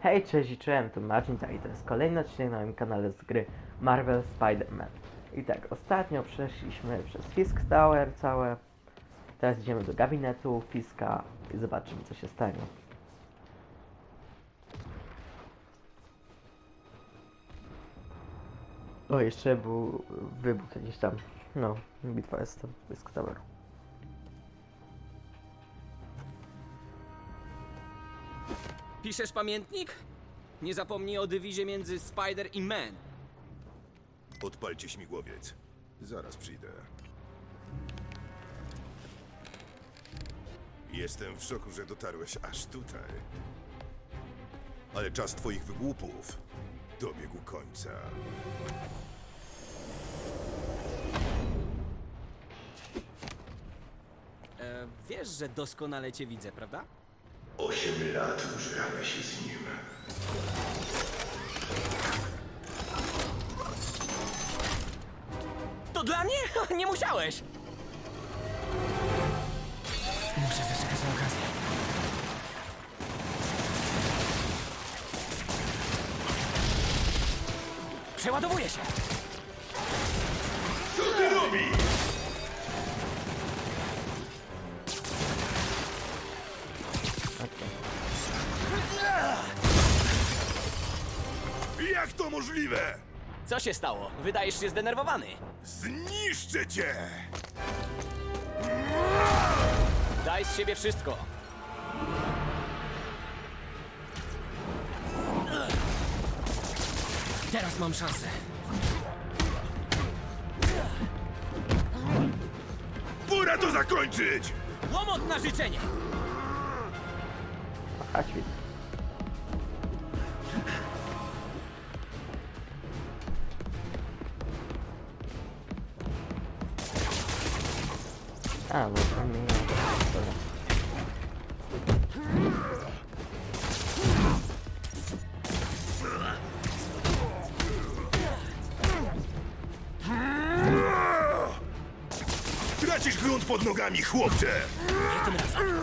Hej, cześć cześć, tu Marcin, tak i to jest kolejny odcinek na moim kanale z gry Marvel Spider-Man. I tak, ostatnio przeszliśmy przez Fisk Tower całe. Teraz idziemy do gabinetu Fiska i zobaczymy co się stanie. O, jeszcze był wybuch jakiś tam. No, bitwa jest tam Fisk Tower. Piszesz pamiętnik? Nie zapomnij o dywizie między Spider i Man. Odpalcie śmigłowiec. Zaraz przyjdę. Jestem w szoku, że dotarłeś aż tutaj. Ale czas twoich wygłupów dobiegł końca. E, wiesz, że doskonale cię widzę, prawda? Osiem lat użerałeś się z nim. To dla mnie? Nie musiałeś! Muszę zaczekać na okazję. Przeładowuję się! To możliwe? Co się stało? Wydajesz się zdenerwowany. Zniszczę cię! Daj z siebie wszystko. Teraz mam szansę. Pora to zakończyć! Łomot na życzenie! A świt. A, no to nie Dobra. Tracisz grunt pod nogami, chłopcze! Nie tym razem.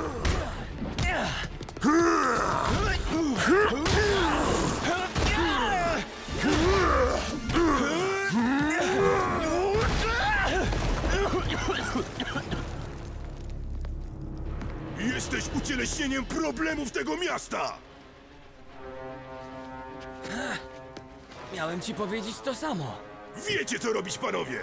Jesteś ucieleśnieniem problemów tego miasta! Miałem ci powiedzieć to samo. Wiecie, co robić, panowie!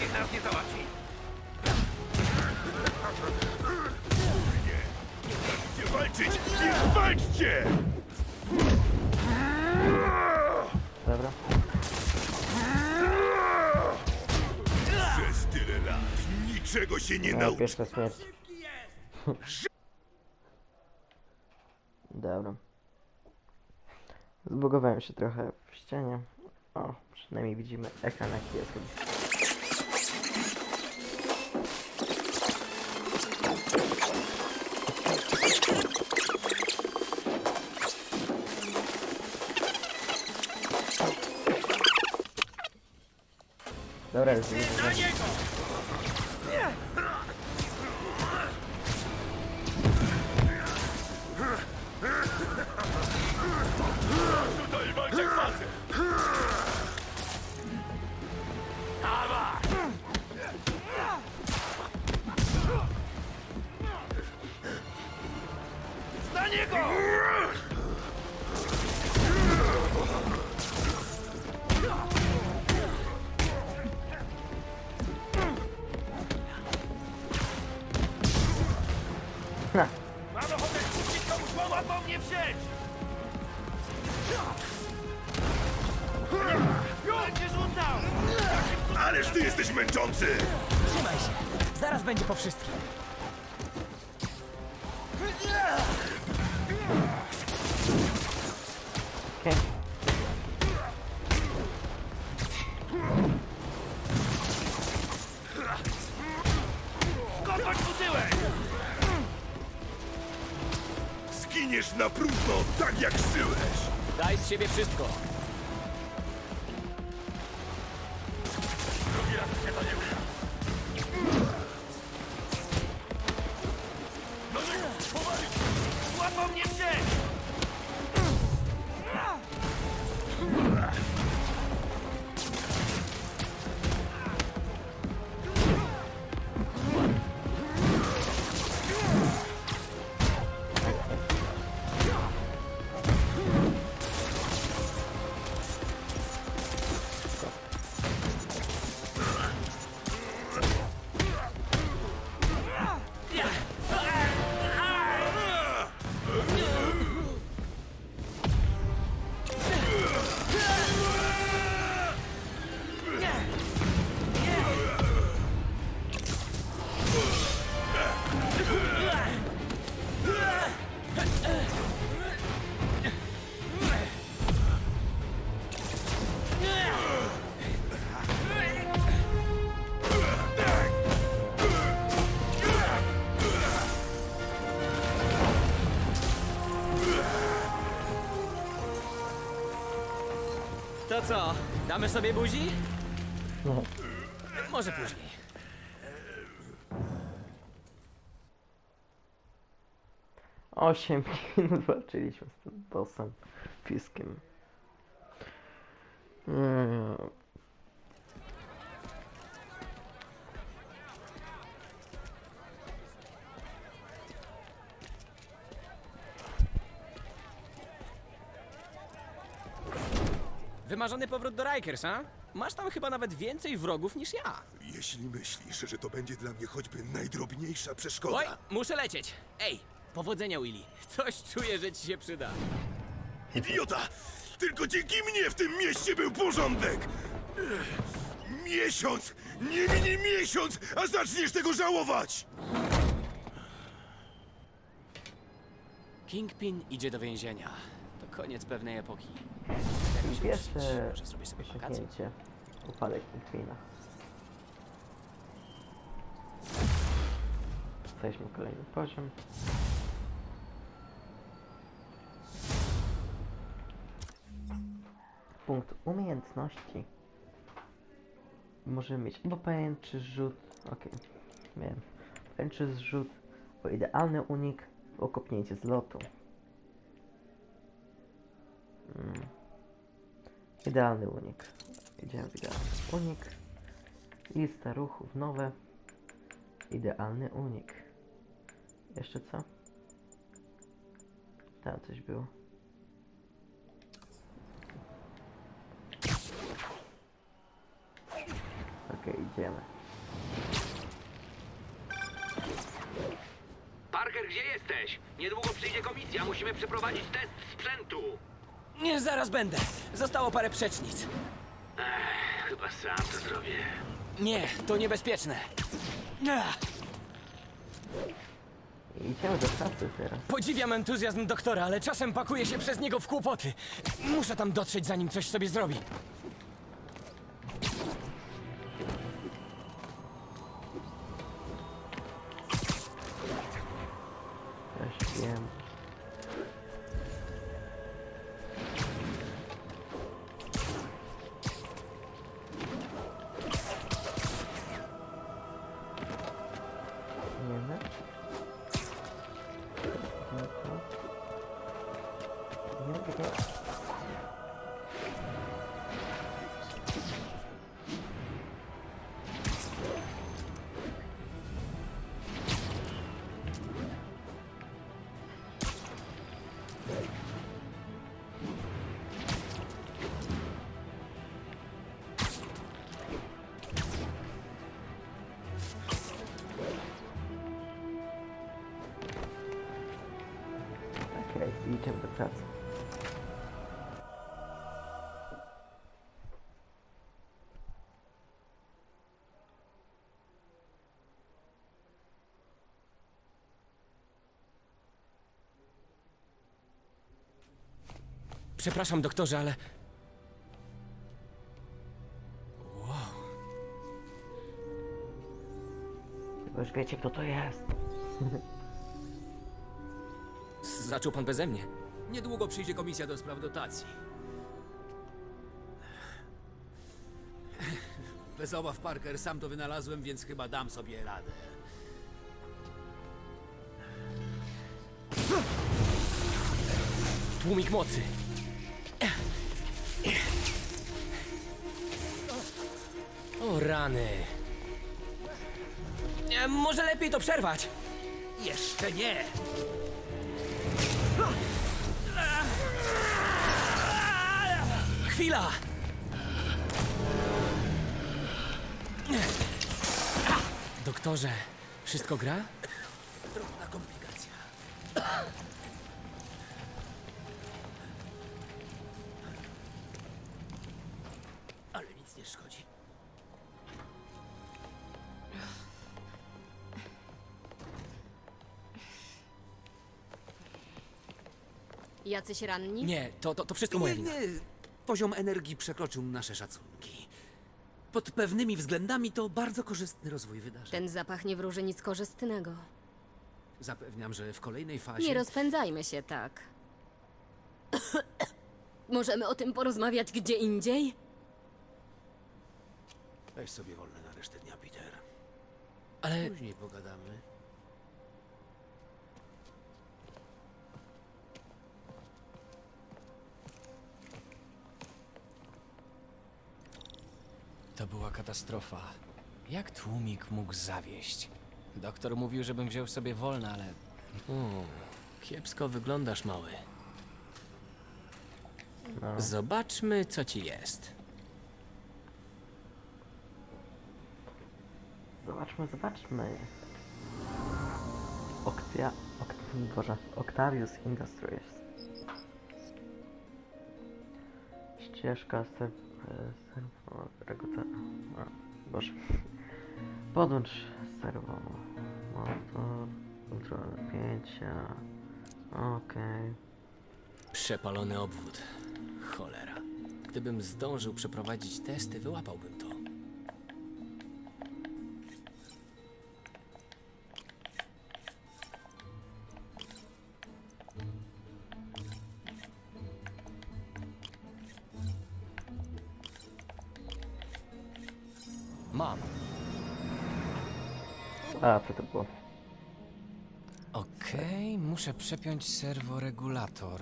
Niech nas nie załatwi. Się nie No, nauczy. pierwsza śmierć. Dobra. Zbugowałem się trochę w ścianie. O, przynajmniej widzimy ekran jaki jest. Dobra, już widzę. Tutaj Na na próżno, tak jak żyłeś! Daj z siebie wszystko. Damy sobie buzi? No. Może później. Osiem minut walczyliśmy z tym bossem Fiskiem. Mm. Wymarzony powrót do Rikers, a? Masz tam chyba nawet więcej wrogów niż ja. Jeśli myślisz, że to będzie dla mnie choćby najdrobniejsza przeszkoda... Oj, muszę lecieć. Ej, powodzenia, Willy. Coś czuję, że ci się przyda. Idiota! Tylko dzięki mnie w tym mieście był porządek! Ech, Miesiąc! Nie minie miesiąc, a zaczniesz tego żałować! Kingpin idzie do więzienia. To koniec pewnej epoki. I pierwsze Może zrobię sobie wakacje? osiągnięcie. Upadek Pingwina. Jesteśmy kolejny poziom. Punkt umiejętności. Możemy mieć albo pajęczy rzut. Okej, wiem. Pajęczy zrzut, bo idealny unik, okopnięcie z lotu. Mm. Idealny unik. Idziemy w idealny unik. Lista ruchów nowe. Idealny unik. Jeszcze co? Tam coś było. Okej, idziemy. Parker, gdzie jesteś? Niedługo przyjdzie komisja, musimy przeprowadzić test sprzętu. Nie, zaraz będę. Zostało parę przecznic. Chyba sam to zrobię. Nie, to niebezpieczne. Ach, Idziemy do pracy teraz. Podziwiam entuzjazm doktora, ale czasem pakuje się przez niego w kłopoty. Muszę tam dotrzeć, zanim coś sobie zrobi. Przepraszam, doktorze, ale. Bo już wiecie kto to jest. Zaczął pan beze mnie. Niedługo przyjdzie komisja do spraw dotacji. Bez obaw, Parker, sam to wynalazłem, więc chyba dam sobie radę. Tłumik mocy. O rany. E, Może lepiej to przerwać. Jeszcze nie! Chwila! Doktorze, wszystko gra? Jacyś ranni? Nie, to, to, to wszystko moja Nie, wina. nie. Poziom energii przekroczył nasze szacunki. Pod pewnymi względami to bardzo korzystny rozwój wydarzeń. Ten zapach nie wróży nic korzystnego. Zapewniam, że w kolejnej fazie... Nie rozpędzajmy się tak. Możemy o tym porozmawiać gdzie indziej? Weź sobie wolne na resztę dnia, Peter. Ale Później pogadamy. To była katastrofa. Jak tłumik mógł zawieść? Doktor mówił, żebym wziął sobie wolne, ale O, kiepsko wyglądasz, mały. No. Zobaczmy, co ci jest. Zobaczmy, zobaczmy. Oktia... Ok... Boże. Octavius Industries. Ścieżka ser... serwo... A, Boże. Podłącz serwo... Motor... Kontrola napięcia... Okej. Przepalony obwód. Cholera. Gdybym zdążył przeprowadzić testy, wyłapałbym to. Co to było? Okej, muszę przepiąć serworegulator.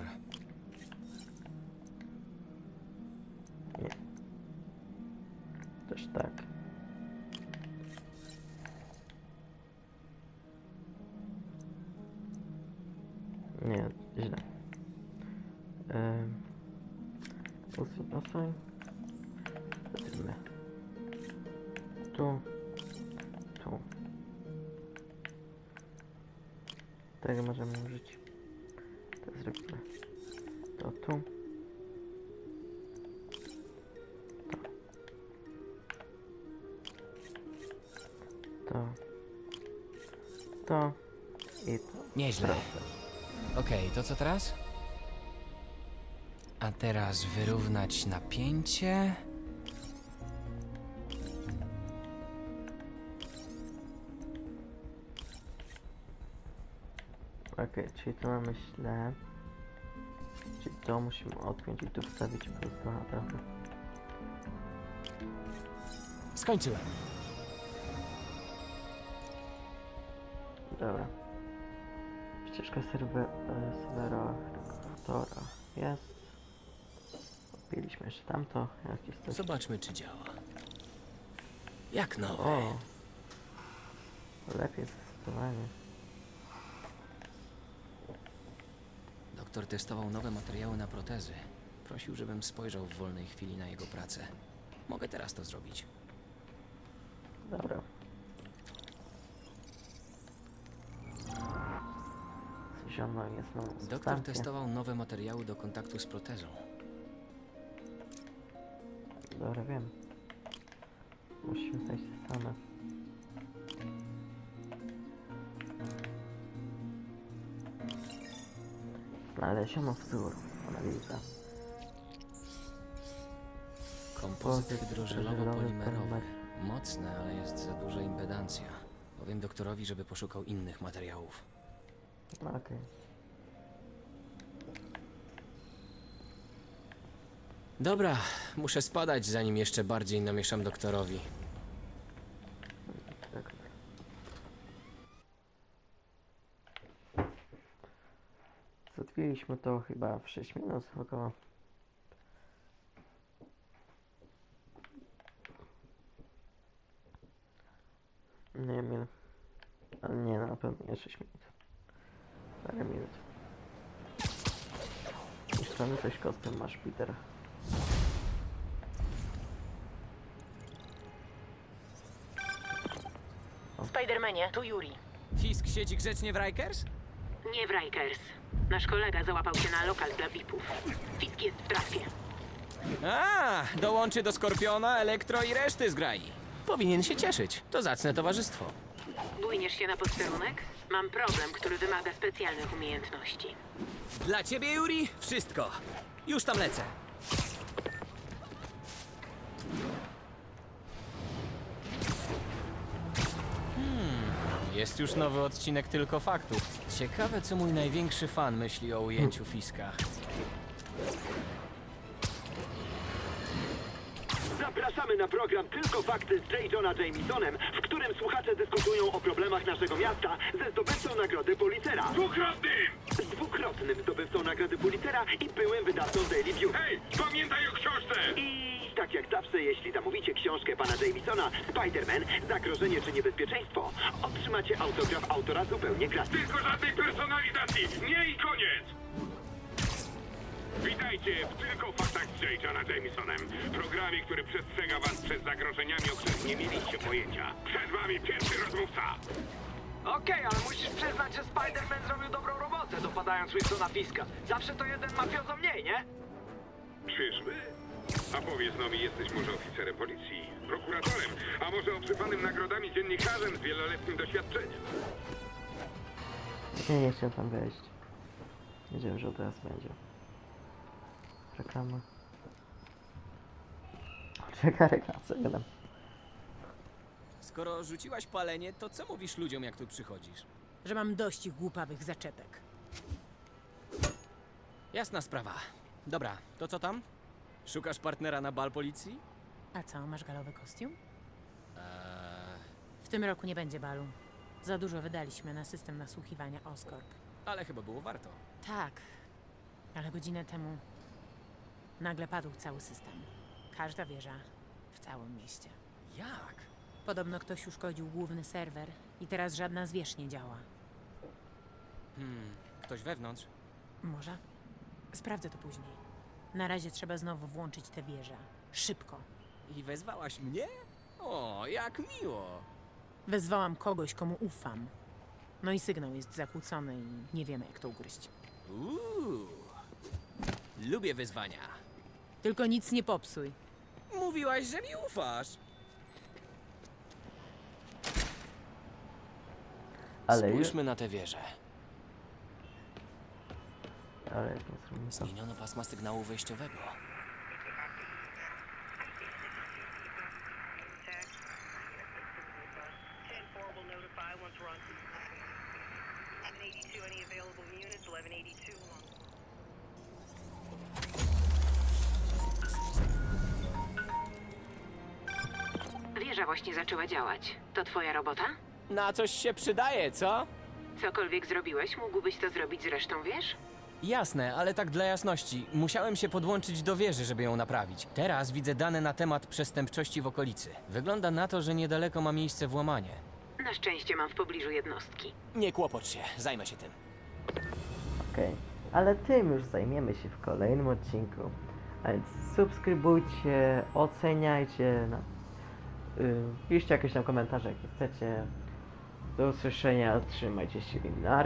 Też tak. Nie, źle. Ehm, usuń, usuń. Tego możemy użyć. To zrobimy. To tu. To. To. I to. Nieźle. Proszę. Okej, to co teraz? A teraz wyrównać napięcie. Okej, czyli tu mamy źle. Czyli to musimy odpiąć i tu wstawić po prostu naprawdę. Skończyłem. Dobra. Ścieżka serwer, e, serwera regulatora jest. Odbiliśmy jeszcze tamto, jak jest coś. Zobaczmy, czy działa. Jak nowe. O! Lepiej zdecydowanie. Doktor testował nowe materiały na protezy. Prosił, żebym spojrzał w wolnej chwili na jego pracę. Mogę teraz to zrobić. Dobra. Ziono jest nową Doktor substancję. testował nowe materiały do kontaktu z protezą. Dobra, wiem. Musimy znaleźć te same. No, Znaleziono wzór. Analiza. Kompozyt drożelowo-polimerowy. Mocne, ale jest za duża impedancja. Powiem doktorowi, żeby poszukał innych materiałów. No, okej. Okay. Dobra, muszę spadać, zanim jeszcze bardziej namieszam doktorowi. Zatwiliśmy to chyba w 6 minut około. Nie wiem nie, na pewno nie 6 minut. Parę minut. Niszczony coś kostem masz, Peter. Spidermanie, tu Yuri. Fisk siedzi grzecznie w Rikers? Nie w Rikers. Nasz kolega załapał się na lokal dla VIP-ów. Fisk jest w trafie. A, dołączy do Skorpiona, Elektro i reszty zgrai. Powinien się cieszyć. To zacne towarzystwo. Bójniesz się na posterunek? Mam problem, który wymaga specjalnych umiejętności. Dla ciebie, Yuri, wszystko. Już tam lecę. Jest już nowy odcinek tylko faktów. Ciekawe, co mój największy fan myśli o ujęciu Fiska. Zapraszamy na program Tylko Fakty z J. Johna Jamesonem, w którym słuchacze dyskutują o problemach naszego miasta ze zdobywcą nagrody Pulitzera. Dwukrotnym! Z dwukrotnym zdobywcą nagrody Pulitzera i byłym wydawcą Daily View. Hej, pamiętaj o książce! I tak jak zawsze, jeśli zamówicie książkę pana Jamesona, Spider-Man, Zagrożenie czy Niebezpieczeństwo, otrzymacie autograf autora zupełnie gratis. Tylko żadnej personalizacji! Nie i koniec! Witajcie w Tylko Faktach z J. Johna Jamesonem. Programie, który przestrzega was przed zagrożeniami, o których nie mieliście pojęcia. Przed wami pierwszy rozmówca. Okej, ale musisz przyznać, że Spider-Man zrobił dobrą robotę, dopadając Wilsona Fiska. Zawsze to jeden mafiozo mniej, nie? Czyżby? A powiedz no mi, jesteś może oficerem policji, prokuratorem, a może obsypanym nagrodami dziennikarzem z wieloletnim doświadczeniem? Nie, nie chciałem tam wejść. Wiedziałem, że teraz będzie. Reklama. Czeka reklama, co gadam. Skoro rzuciłaś palenie, to co mówisz ludziom, jak tu przychodzisz? Że mam dość ich głupawych zaczepek. Jasna sprawa. Dobra, to co tam? Szukasz partnera na bal policji? A co, masz galowy kostium? Eee, W tym roku nie będzie balu. Za dużo wydaliśmy na system nasłuchiwania Oscorp. ale chyba było warto. Tak, ale godzinę temu nagle padł cały system. Każda wieża w całym mieście. Jak? Podobno ktoś uszkodził główny serwer i teraz żadna z wież nie działa. Hmm, ktoś wewnątrz? Może? Sprawdzę to później. Na razie trzeba znowu włączyć tę wieżę. Szybko. I wezwałaś mnie? O, jak miło. Wezwałam kogoś, komu ufam. No i sygnał jest zakłócony i nie wiemy, jak to ugryźć. Uuu. Lubię wyzwania. Tylko nic nie popsuj. Mówiłaś, że mi ufasz. Ale już. Spójrzmy na tę wieżę. Ale jak nie zrobimy to. Zmieniono pasma sygnału wejściowego. Wieża właśnie zaczęła działać. To twoja robota? Na coś się przydaje, co? Cokolwiek zrobiłeś, mógłbyś to zrobić z resztą wież? Jasne, ale tak dla jasności. Musiałem się podłączyć do wieży, żeby ją naprawić. Teraz widzę dane na temat przestępczości w okolicy. Wygląda na to, że niedaleko ma miejsce włamanie. Na szczęście mam w pobliżu jednostki. Nie kłopocz się, zajmę się tym. Okej. Ale tym już zajmiemy się w kolejnym odcinku. A więc subskrybujcie, oceniajcie, no. Yy, piszcie jakieś tam komentarze, jakie chcecie. Do usłyszenia, trzymajcie się, na